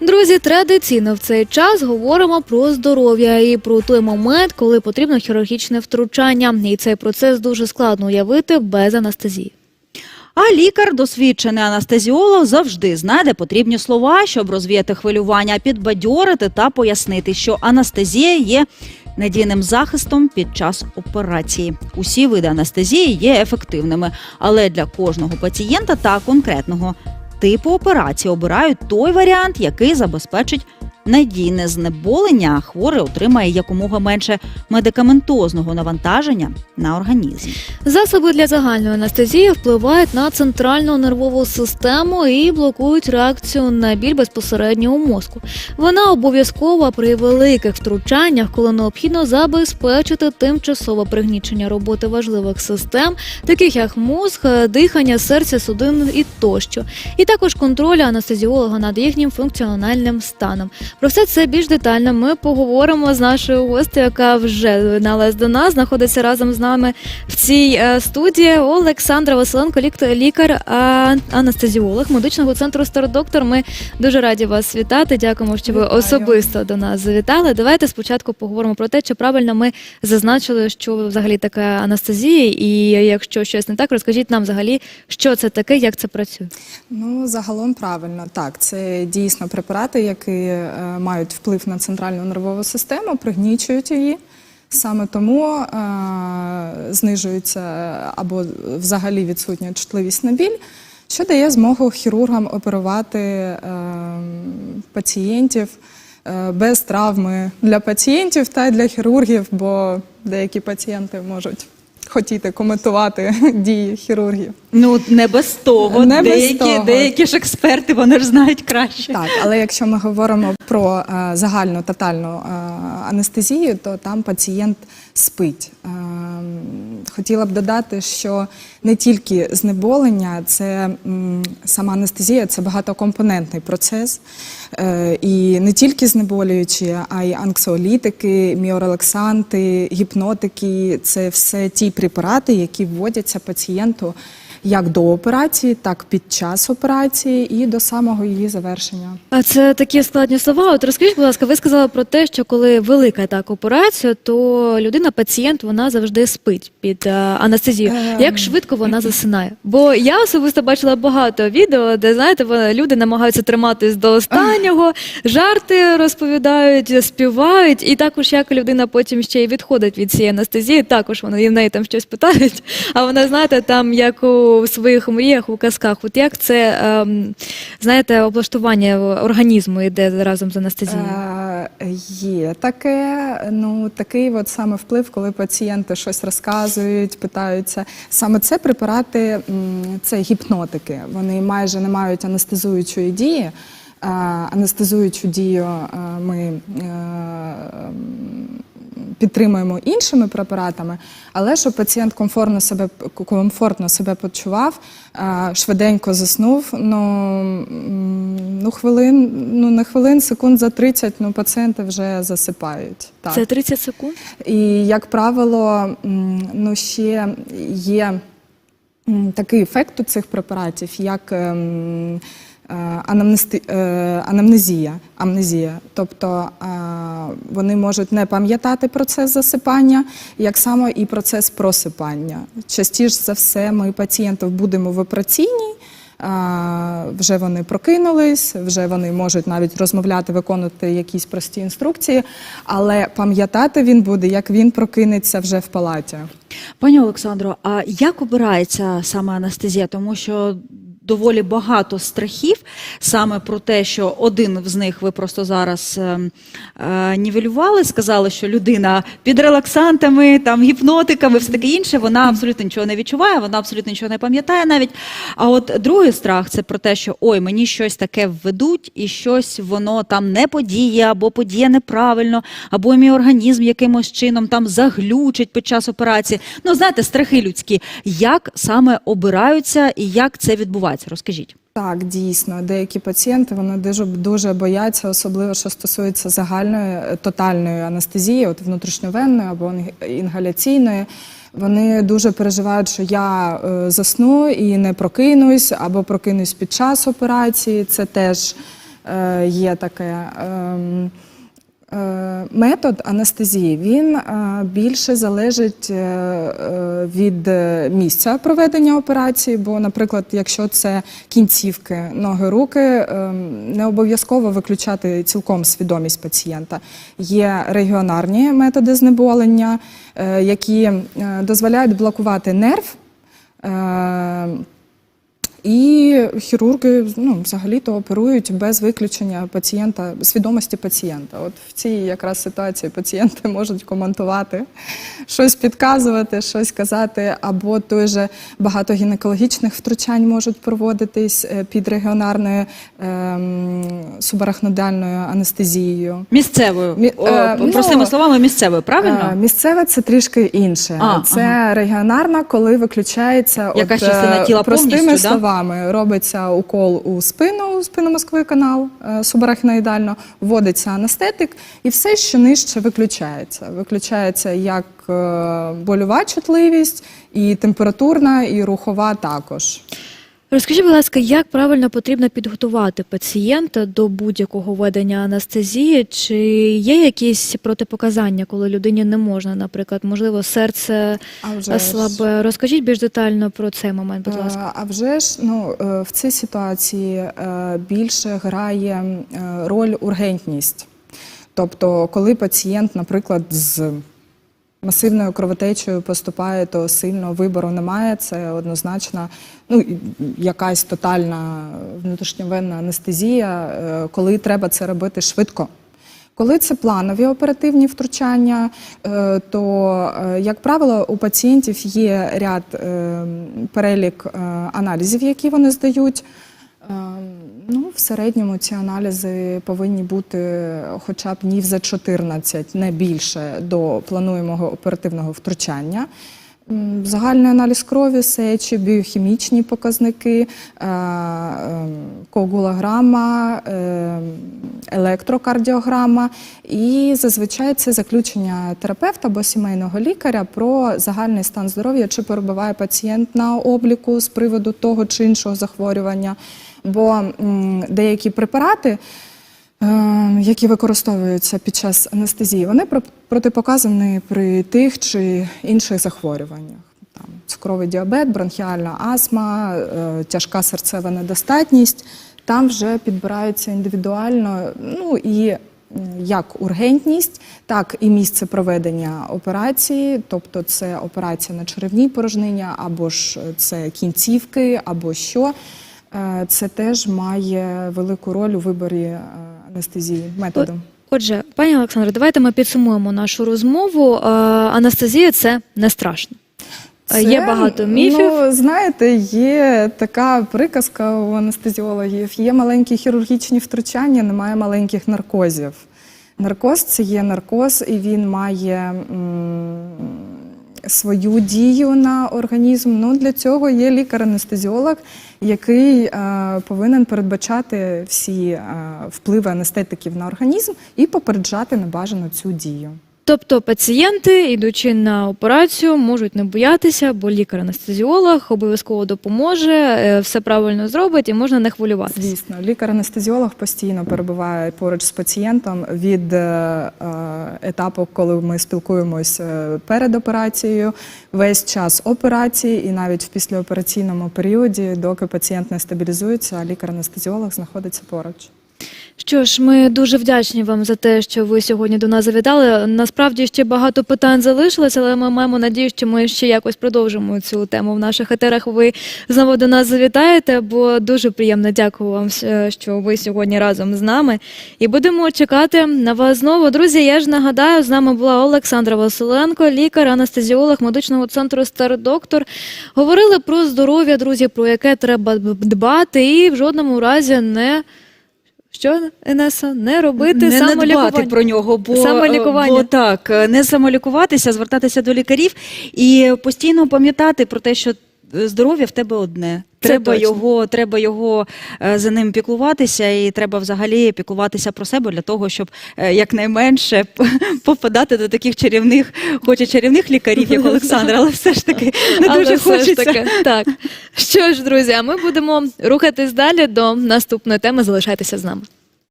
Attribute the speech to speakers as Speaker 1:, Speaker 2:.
Speaker 1: Друзі, традиційно в цей час говоримо про здоров'я і про той момент, коли потрібно хірургічне втручання. І цей процес дуже складно уявити без анестезії.
Speaker 2: А лікар, досвідчений анестезіолог, завжди знайде потрібні слова, щоб розвіяти хвилювання, підбадьорити та пояснити, що анестезія є надійним захистом під час операції. Усі види анестезії є ефективними, але для кожного пацієнта та конкретного типу операції. Обирають той варіант, який забезпечить надійне знеболення, хворий отримає якомога менше медикаментозного навантаження на організм.
Speaker 1: Засоби для загальної анестезії впливають на центральну нервову систему і блокують реакцію на біль безпосередньо у мозку. Вона обов'язкова при великих втручаннях, коли необхідно забезпечити тимчасове пригнічення роботи важливих систем, таких як мозг, дихання, серця, судин і тощо, і також контроль анестезіолога над їхнім функціональним станом. Про все це більш детально ми поговоримо з нашою гостею, яка вже налез до нас, знаходиться разом з нами в цій е, студії. Олександра Василенко, лік- лікар, анестезіолог медичного центру Стародоктор. Ми дуже раді вас вітати. Дякуємо, що ви
Speaker 3: Вітаю.
Speaker 1: особисто до нас завітали. Давайте спочатку поговоримо про те, чи правильно ми зазначили, що взагалі таке анестезія, і якщо щось не так, розкажіть нам взагалі, що це таке, як це працює.
Speaker 3: Ну, загалом правильно. Так, це дійсно препарати, які е, мають вплив на центральну нервову систему, пригнічують її. Саме тому е, знижується або взагалі відсутня чутливість на біль, що дає змогу хірургам оперувати е, пацієнтів е, без травми для пацієнтів та й для хірургів, бо деякі пацієнти можуть хотіти коментувати дії хірургів.
Speaker 2: Ну не без того,
Speaker 3: Не без
Speaker 2: деякі,
Speaker 3: того.
Speaker 2: деякі ж експерти вони ж знають краще.
Speaker 3: Так, але якщо ми говоримо про е, загальну тотальну е, анестезію, то там пацієнт спить. Е, хотіла б додати, що не тільки знеболення, це сама анестезія, це багатокомпонентний процес. І не тільки знеболюючі, а й анксіолітики, міорелаксанти, гіпнотики це все ті препарати, які вводяться пацієнту як до операції, так під час операції і до самого її завершення.
Speaker 1: А це такі складні слова. От розкажіть, будь ласка, ви сказали про те, що коли велика так операція, то людина, пацієнт, вона завжди спить під е, анестезією.
Speaker 3: Ем.
Speaker 1: Як швидко вона засинає? Бо я особисто бачила багато відео, де знаєте, люди намагаються триматись до останнього, жарти розповідають, співають, і також як людина потім ще й відходить від цієї анестезії. Також вони в неї там щось питають. А вона знаєте, там як у своїх мріях, у казках, от як це ем, знаєте, облаштування організму йде разом з анестезією.
Speaker 3: Е, Є таке, ну такий от саме вплив, коли пацієнти щось розказують, питаються. Саме це препарати, це гіпнотики. Вони майже не мають анестезуючої дії. Е, Анестезуючу дію е, ми підтримуємо іншими препаратами, але щоб пацієнт комфортно себе комфортно себе почував, е, швиденько заснув. Ну, ну хвилин, ну не хвилин, секунд за 30, ну пацієнти вже засипають. Так.
Speaker 1: Це 30 секунд.
Speaker 3: І як правило, ну ще є такий ефект у цих препаратів, як е, е, анамнезія, амнезія. Тобто е, вони можуть не пам'ятати процес засипання, як само і процес просипання. Частіше за все, ми пацієнтів будемо в операційній. Вже вони прокинулись, вже вони можуть навіть розмовляти, виконувати якісь прості інструкції, але пам'ятати він буде, як він прокинеться вже в палаті.
Speaker 2: Пані Олександро, а як обирається саме анестезія? Тому що доволі багато страхів саме про те, що один з них ви просто зараз е, е, нівелювали, сказали, що людина під релаксантами, там гіпнотиками, все таке інше, вона абсолютно нічого не відчуває, вона абсолютно нічого не пам'ятає навіть. А от другий страх це про те, що ой, мені щось таке введуть, і щось воно там не подіє, або подіє неправильно, або мій організм якимось чином там заглючить під час операції. Ну, знаєте, страхи людські. Як саме обираються і як це відбувається? Розкажіть.
Speaker 3: Так, дійсно, деякі пацієнти вони дуже дуже бояться, особливо що стосується загальної е, тотальної анестезії, от внутрішньовенної або інгаляційної. Вони дуже переживають, що я е, засну і не прокинусь, або прокинусь під час операції. Це теж е, є таке. Ем, Е, Метод анестезії він е, більше залежить е, від місця проведення операції, бо, наприклад, якщо це кінцівки, ноги, руки, е, не обов'язково виключати цілком свідомість пацієнта. Є регіонарні методи знеболення, які дозволяють блокувати нерв. Е, і хірурги ну, взагалі-то оперують без виключення пацієнта, свідомості пацієнта. От в цій якраз ситуації пацієнти можуть коментувати, щось підказувати, щось казати, або той же багато гінекологічних втручань можуть проводитись е, під регіонарною ем, субарахнодальною анестезією.
Speaker 2: Місцевою.
Speaker 3: Мі-
Speaker 2: О,
Speaker 3: е, ну,
Speaker 2: простими словами, місцевою,
Speaker 3: Е,
Speaker 2: правильно?
Speaker 3: Місцеве це трішки інше.
Speaker 2: А,
Speaker 3: це регіонарна, коли виключається
Speaker 2: Якась
Speaker 3: от, е,
Speaker 2: частина тіла
Speaker 3: простими
Speaker 2: повністю, да?
Speaker 3: Словами. Робиться укол у спину, у спинномозковий канал е, субарахноїдально, вводиться анестетик, і все, що нижче, виключається. Виключається як болюва больова чутливість, і температурна, і рухова також.
Speaker 1: Розкажіть, будь ласка, як правильно потрібно підготувати пацієнта до будь-якого введення анестезії? Чи є якісь протипоказання, коли людині не можна, наприклад, можливо, серце
Speaker 3: ж.
Speaker 1: слабе? Розкажіть більш детально про цей момент, будь ласка.
Speaker 3: Е, А вже ж ну, е, в цій ситуації е, більше грає е, роль ургентність. Тобто, коли пацієнт, наприклад, з масивною кровотечею поступає, то сильно вибору немає. Це однозначно ну, якась тотальна внутрішньовенна анестезія, е, коли треба це робити швидко. Коли це планові оперативні втручання, е, то, е, як правило, у пацієнтів є ряд перелік аналізів, які вони здають. Е, Ну, в середньому ці аналізи повинні бути хоча б днів за 14, не більше до плануємого оперативного втручання. Загальний аналіз крові, сечі, біохімічні показники, е, ем, коагулограма, ем, електрокардіограма. І зазвичай це заключення терапевта або сімейного лікаря про загальний стан здоров'я, чи перебуває пацієнт на обліку з приводу того чи іншого захворювання. Бо деякі препарати. Е, які використовуються під час анестезії, вони про- протипоказані при тих чи інших захворюваннях. Там, цукровий діабет, бронхіальна астма, е, тяжка серцева недостатність. Там вже підбирається індивідуально, ну і як ургентність, так і місце проведення операції, тобто це операція на черевній порожнині, або ж це кінцівки, або що. Е, Це теж має велику роль у виборі е, анестезії методу.
Speaker 1: Отже, пані Олександре, давайте ми підсумуємо нашу розмову. Е, Анестезія це не страшно. Е, Є багато міфів.
Speaker 3: Ну, знаєте, є така приказка у анестезіологів: є маленькі хірургічні втручання, немає маленьких наркозів. Наркоз це є наркоз, і він має м, свою дію на організм. Ну, для цього є лікар-анестезіолог, який е, повинен передбачати всі е, впливи анестетиків на організм і попереджати небажану цю дію.
Speaker 1: Тобто пацієнти, йдучи на операцію, можуть не боятися, бо лікар-анестезіолог обов'язково допоможе, е, все правильно зробить і можна не хвилюватися.
Speaker 3: Звісно, лікар-анестезіолог постійно перебуває поруч з пацієнтом від е, е, етапу, коли ми спілкуємося перед операцією, весь час операції, і навіть в післяопераційному періоді, доки пацієнт не стабілізується, лікар-анестезіолог знаходиться поруч.
Speaker 1: Що ж, ми дуже вдячні вам за те, що ви сьогодні до нас завітали. Насправді ще багато питань залишилось, але ми маємо надію, що ми ще якось продовжимо цю тему в наших етерах. Ви знову до нас завітаєте, бо дуже приємно дякую вам, е, що ви сьогодні разом з нами. І будемо чекати на вас знову. Друзі, я ж нагадаю, з нами була Олександра Василенко, лікар, анестезіолог медичного центру Стардоктор. Говорили про здоров'я, друзі, про яке треба дбати, і в жодному разі не. Що, Енеса не робити
Speaker 2: не
Speaker 1: самолікування?
Speaker 2: надбати про нього, бо,
Speaker 1: Самолікування.
Speaker 2: бо так, не самолікуватися, звертатися до лікарів і постійно пам'ятати про те, що здоров'я в тебе одне.
Speaker 1: Це
Speaker 2: Треба
Speaker 1: точно.
Speaker 2: його, треба його е, за ним піклуватися, і треба взагалі піклуватися про себе для того, щоб е, якнайменше попадати до таких чарівних, хоч і чарівних лікарів, як Олександр, але все ж таки не
Speaker 1: Але
Speaker 2: дуже хочеться.
Speaker 1: таки, так. Що ж, друзі, а ми будемо рухатись далі до наступної теми. Залишайтеся з нами.